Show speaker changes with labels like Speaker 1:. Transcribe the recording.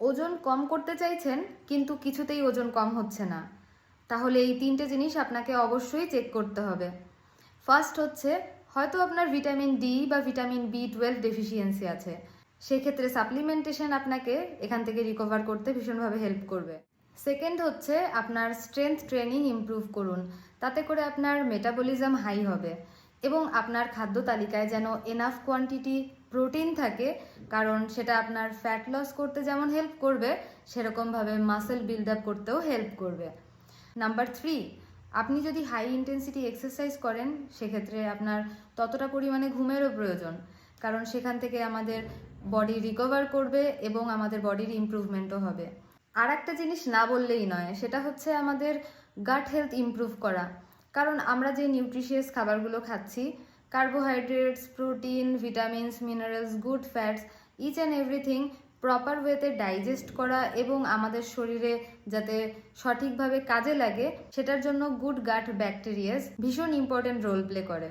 Speaker 1: ওজন কম করতে চাইছেন, কিন্তু কিছুতেই ওজন কম হচ্ছে না। তাহলে এই তিনটে জিনিস আপনাকে অবশ্যই চেক করতে হবে। ফার্স্ট হচ্ছে, হয়তো আপনার ভিটামিন ডি বা ভিটামিন বি টুয়েলভ ডেফিসিয়েন্সি আছে। সেক্ষেত্রে সাপ্লিমেন্টেশন আপনাকে এখান থেকে রিকভার করতে ভীষণভাবে হেল্প করবে। সেকেন্ড হচ্ছে, আপনার স্ট্রেংথ ট্রেনিং ইমপ্রুভ করুন। তাতে করে আপনার মেটাবলিজম হাই হবে এবং আপনার খাদ্য তালিকায় যেন এনাফ কোয়ান্টিটি প্রোটিন থাকে, কারণ সেটা আপনার ফ্যাট লস করতে যেমন হেল্প করবে, সেরকমভাবে মাসেল বিল্ড আপ করতেও হেল্প করবে। নাম্বার থ্রি আপনি যদি হাই ইন্টেন্সিটি এক্সারসাইজ করেন, সেক্ষেত্রে আপনার ততটা পরিমাণে ঘুমেরও প্রয়োজন, কারণ সেখান থেকে আমাদের বডি রিকভার করবে এবং আমাদের বডির ইমপ্রুভমেন্টও হবে। আর একটা জিনিস না বললেই নয়, সেটা হচ্ছে আমাদের গাট হেলথ ইমপ্রুভ করা। কারণ আমরা যে নিউট্রিশিয়াস খাবারগুলো খাচ্ছি carbohydrates protein vitamins minerals good fats each and everything proper ওয়েতে ডাইজেস্ট করা এবং আমাদের শরীরে যাতে সঠিকভাবে কাজে লাগে, সেটার জন্য গুড গাট ব্যাকটেরিয়াস ভীষণ ইম্পর্টেন্ট রোল প্লে করে।